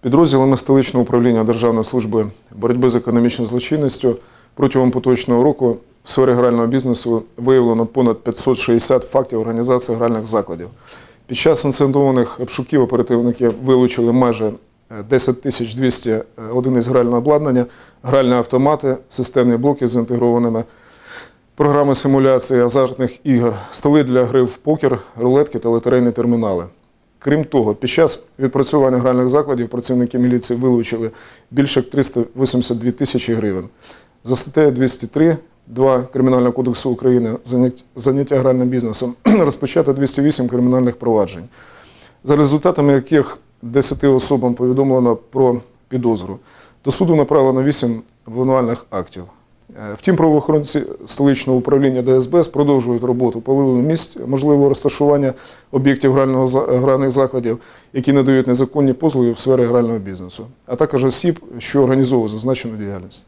Підрозділами столичного управління Державної служби боротьби з економічною злочинністю протягом поточного року в сфері грального бізнесу виявлено понад 560 фактів організації гральних закладів. Під час інцидентованих обшуків оперативники вилучили майже е, 10 тисяч 200 одиниць грального обладнання, гральні автомати, системні блоки з інтегрованими програми симуляції азартних ігор, столи для гри в покер, рулетки та лотерейні термінали. Крім того, під час відпрацювання гральних закладів працівники міліції вилучили більше 382 тисячі гривень. За статтею 203 2 Кримінального кодексу України «Занять- заняття гральним бізнесом розпочато 208 кримінальних проваджень, за результатами яких 10 особам повідомлено про підозру. До суду направлено 8 обвинувальних актів. Е, Втім, правоохоронці столичного управління ДСБС продовжують роботу по виявленню місць можливого розташування об'єктів гральних закладів, які надають незаконні послуги в сфері грального бізнесу, а також осіб, що організовують зазначену діяльність.